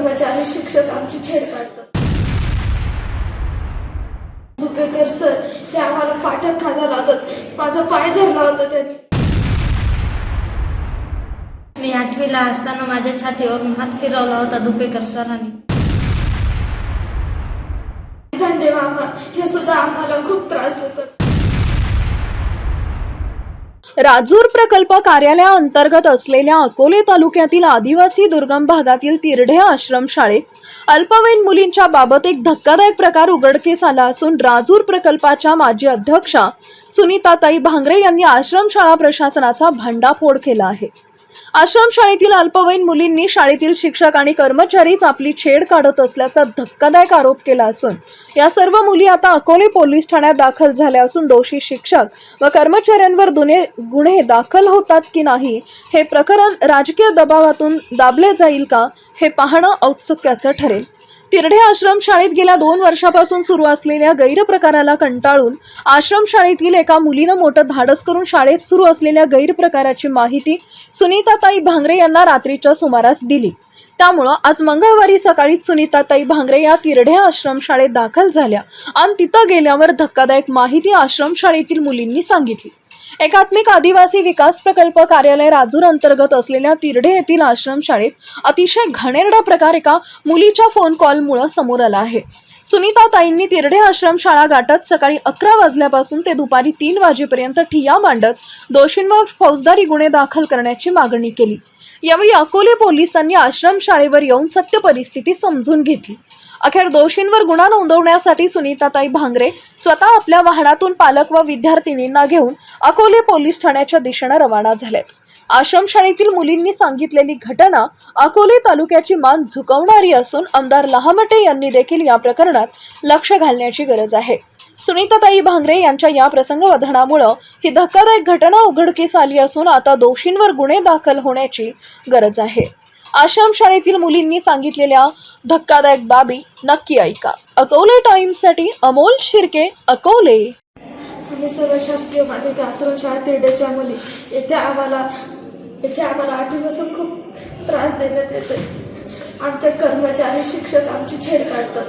कर्मचारी शिक्षक आमची छेड काढतात. दुपेकर सर ते आम्हाला पाठक खाजा लावतात माझा पाय धरला होता त्यांनी. मी आठवीला असताना माझ्या छातीवरून हात फिरवला होता दुपेकर सरांनी. धंडे मामा हे सुद्धा आम्हाला खूप त्रास देतात. राजूर प्रकल्प कार्यालयाअंतर्गत असलेल्या अकोले तालुक्यातील आदिवासी दुर्गम भागातील तिरढे आश्रमशाळेत अल्पवयीन मुलींच्या बाबत एक धक्कादायक प्रकार उघडकीस आला असून राजूर प्रकल्पाच्या माजी अध्यक्षा सुनीताताई भांगरे यांनी आश्रमशाळा प्रशासनाचा भांडाफोड केला आहे. आश्रमशाळेतील अल्पवयीन मुलींनी शाळेतील शिक्षक आणि कर्मचारीच आपली छेड काढत असल्याचा धक्कादायक आरोप केला असून या सर्व मुली आता अकोले पोलीस ठाण्यात दाखल झाल्या असून दोषी शिक्षक व कर्मचाऱ्यांवर दुने गुन्हे दाखल होतात की नाही हे प्रकरण राजकीय दबावातून दाबले जाईल का हे पाहणं औत्सुक्याचं ठरेल. तिरढे आश्रमशाळेत गेल्या दोन वर्षापासून सुरू असलेल्या गैरप्रकाराला कंटाळून आश्रमशाळेतील एका मुलीनं मोठं धाडस करून शाळेत सुरू असलेल्या गैरप्रकाराची माहिती सुनीताताई भांगरे यांना रात्रीच्या सुमारास दिली. त्यामुळं आज मंगळवारी सकाळी सुनीताताई भांगरे या तिरढे आश्रमशाळेत दाखल झाल्या आणि तिथं गेल्यावर धक्कादायक माहिती आश्रमशाळेतील मुलींनी सांगितली. एकात्मिक आदिवासी विकास प्रकल्प कार्यालय राजूर अंतर्गत असलेल्या तिरडे येथील आश्रमशाळेत अतिशय घणेरडा प्रकार एका मुलीच्या फोन कॉलमुळं समोर आला आहे. सुनीता ताईंनी तिरढे आश्रमशाळा गाठत सकाळी अकरा वाजल्यापासून ते दुपारी तीन वाजेपर्यंत ठिया मांडत दोषींवर फौजदारी गुन्हे दाखल करण्याची मागणी केली. यावेळी अकोले पोलिसांनी आश्रमशाळेवर येऊन सत्य परिस्थिती समजून घेतली. अखेर दोषींवर गुन्हा नोंदवण्यासाठी सुनीताताई भांगरे स्वतः आपल्या वाहनातून पालक व विद्यार्थिनींना घेऊन अकोले पोलीस ठाण्याच्या दिशेनं रवाना झालेत. आश्रमशाळेतील मुलींनी सांगितलेली घटना अकोले तालुक्याची मान झुकवणारी असून आमदार लहामटे यांनी देखील या प्रकरणात लक्ष घालण्याची गरज आहे. सुनीताताई भांगरे यांच्या या प्रसंगवधनामुळं ही धक्कादायक घटना उघडकीस आली असून आता दोषींवर गुन्हे दाखल होण्याची गरज आहे. आश्रमशाळेतील मुलींनी सांगितलेल्या धक्कादायक बाबी नक्की ऐका. अकोले टाइम्ससाठी अमोल शिर्के अकोले. आम्ही सर्व शासकीय माध्यमिक आश्रमशाळा तिरडेच्या मुली येथे आम्हाला येथे आम्हाला आठवीपासून खूप त्रास देण्यात येते आमचे कर्मचारी शिक्षक आमची छेड काढतात.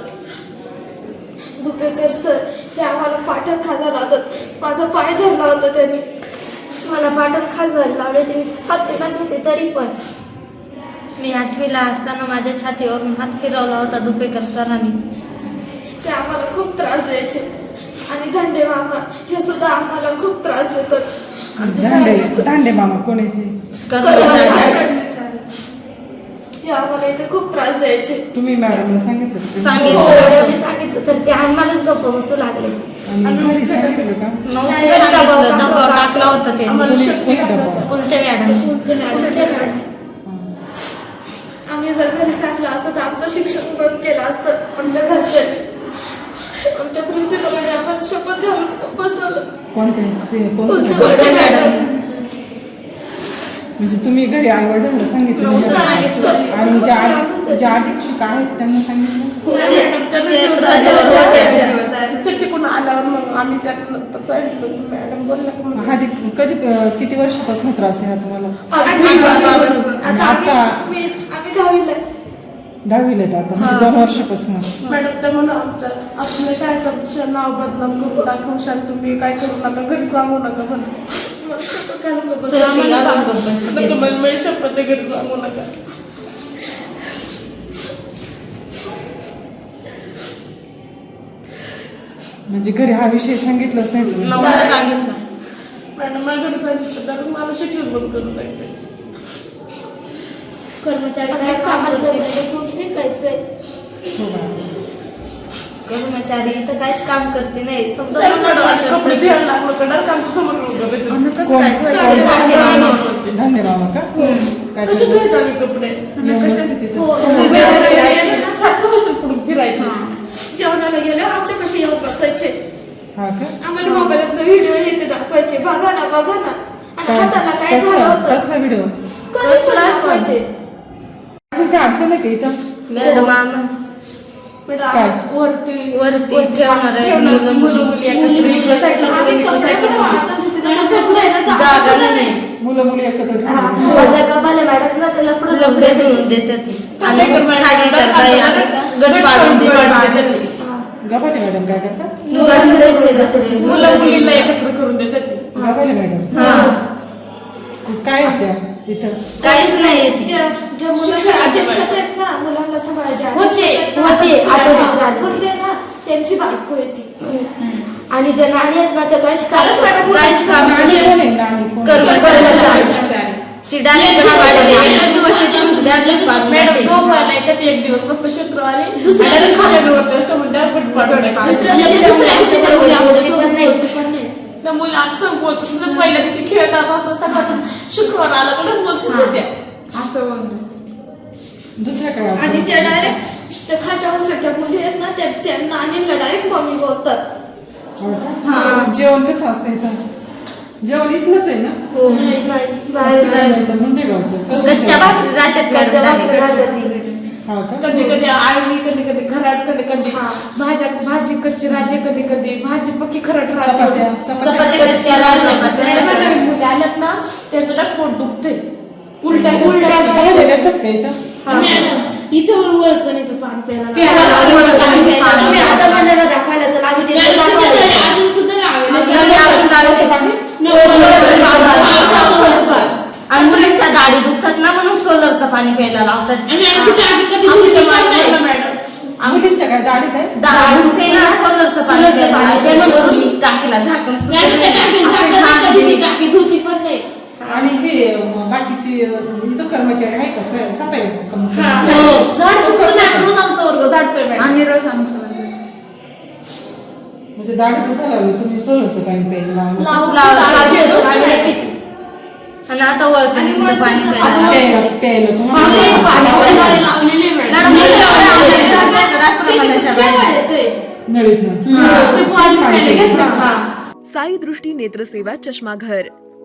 दुपेकर सर हे आम्हाला पाठक खाजा लावतात माझा पाय धरला होता त्यांनी. मला पाठक खाजा लावले त्यांनी सात होते तरी पण. मी आठवीला असताना माझ्या छातीवरून हात फिरवला होता दुपेकर सरांनी. ते आम्हाला खूप त्रास द्यायचे. आणि धंडे मामा हे सुद्धा आम्हाला खूप त्रास देतात. दांडे दांडे मामा कोण येते कर्मचारी. हे आम्हाला इथे खूप त्रास द्यायचे. तुम्ही मॅडमला सांगितलं का? सांगितलं. एवढं मी सांगितलं तर ते आम्हालाच गप्प बसू लागले. आणि घरी सांगितलं का? नव्हते सांगितलं दबाव टाकला होता त्यांनी. कोणी कोणी डबा. कुलते मॅडम. उलटे मॅडम. आम्ही जर घरी सांगलं असतं तर आमचं शिक्षण बंद केलं असतं आमच्या घरचे आमच्या प्रिन्सिपलने आम्हाला शपथ घालून बसवलं कोणते ते म्हणजे तुम्ही घरी आई वडिलांना सांगितलं? सांगितलं. आणि ज्या आधी ज्या अधीक्षक आहेत त्यांना सांगितलं ते होते. तर तिकडून आल्यावर मग आम्ही त्यानंतर सांगितलं मॅडम बोलला हा ते कधी किती वर्षापासून त्रास आहे हा तुम्हाला. आता मी- दहावीला आहे. दहावीला आहेत आता म्हणजे दोन वर्षापासून. मॅडम तर म्हणून आमच्या आपल्या शाळेचं नाव बदनाम करू दाखवशाल तुम्ही काय करू नका घरी सांगू नका म्हणून शपथ. नका घरी सांगू नका. म्हणजे घरी हा विषय सांगितलंच नाही मॅडम मला घरी सांगितलं तर मला शिक्षण बंद करून टाकले कर्मचारी काय कामाला सगळ्यांना खूप शिकायचंय? कर्मचारी इथं काहीच काम करते नाही. समजा आमच्या कसे येतं. हो. जेवणाला गेलो आमच्यापाशी येऊन बसायचे? हा का? आम्हाला मोबाईलातलं व्हिडिओ हे ते दाखवायचे. बघा ना बघा ना. आणि काय- हाताला काय झालं होतं? व्हिडिओ कधीच दाखवायचे. काय अडचण आहे का इथं? मॅडम आम्हा काय? वरती वरती ठेवणार आहे ठेवणार मुलं मुलं मुली. एकत्र इकडं साईडला मुलं, आम्ही इकडं कपडे साईडला पण मुली. वाळत होते, तिथे ते पुढे ना जा- जागा असं नाही. मुलं मुली एकत्र ठेवतात. माझ्या गप्पाला मॅडम ना त्याला पुढे लफडे जुळून देतात आणि खाली करता येणार गट पाडून देतात गबाटे मॅडम काय करतात मुलं मुलींना एकत्र करून देतात गबाटे मॅडम. हा. काय होत्या इथं. काहीच नाही मुलांना होते, होते, होते ना त्यांची बायको येते आणि त्या नाणी आहेत ना त्या काहीच मॅडम ती देते. एकच दिवस एक फक्त शुक्रवारी. दुसऱ्या मुली मुली आम्ही तुझं पहिल्या दिवशी खेळतात असतं सकाळ शुक्रवार आला का बोलतच होत्या दुसऱ्या काय आणि? त्या डायरेक्ट त्या खालच्या हॉस्टेलच्या मुली आहेत ना त्या त्यांना आणि डायरेक्ट मम्मी बोलतात. हो. जेवण कसं असतं इथं? जेवण इथलंच आहे ना? हो. नाही बाहेर नाही तर मुंडेगावचं कसं गच्च्या जेवण? भाकरी राहतात गच्च्या मॅडम भाकरी direct. राहतात ती. हा का? कधी कधी आळणी कधी कधी खराट कधी कधी भाज्या भाजी कच्ची राहते कधी कधी भाजी पक्की खराट चपात्या राहते. चपात्या. चपात्या कच्च्या राहतात. त्यांचं ना पोट दुखते उलट्या उलट्या भाज्या देतात का इथं? हा. इथं वळचणीचं पान प्यायला तुम्ही आता दाखवायला चला आम्ही दाखवायला अजून सुद्धा दाढी दुखतात ना म्हणून सोलरचं पाणी प्यायला लावतात. मॅडम मुलींच्या काय दाढीत आहे दाढी दुखते ना सोलरचं पाणी प्यायला लावतात वरून टाकीला झाकण टाकी धुती पण आणि हे बाकीची इथं कर्मचारी आहे का स्वयं- सफाई म्हणून आमचा रोज म्हणजे दाढी दुखायला लागली तुम्ही सोलरचं पाणी प्यायला लावलं. आणि आता वळचं पाणी प्यायला. प्यायला प्यायला तुम्हाला मॅडम. बाहेर. हा. साई दृष्टी नेत्रसेवा चष्माघर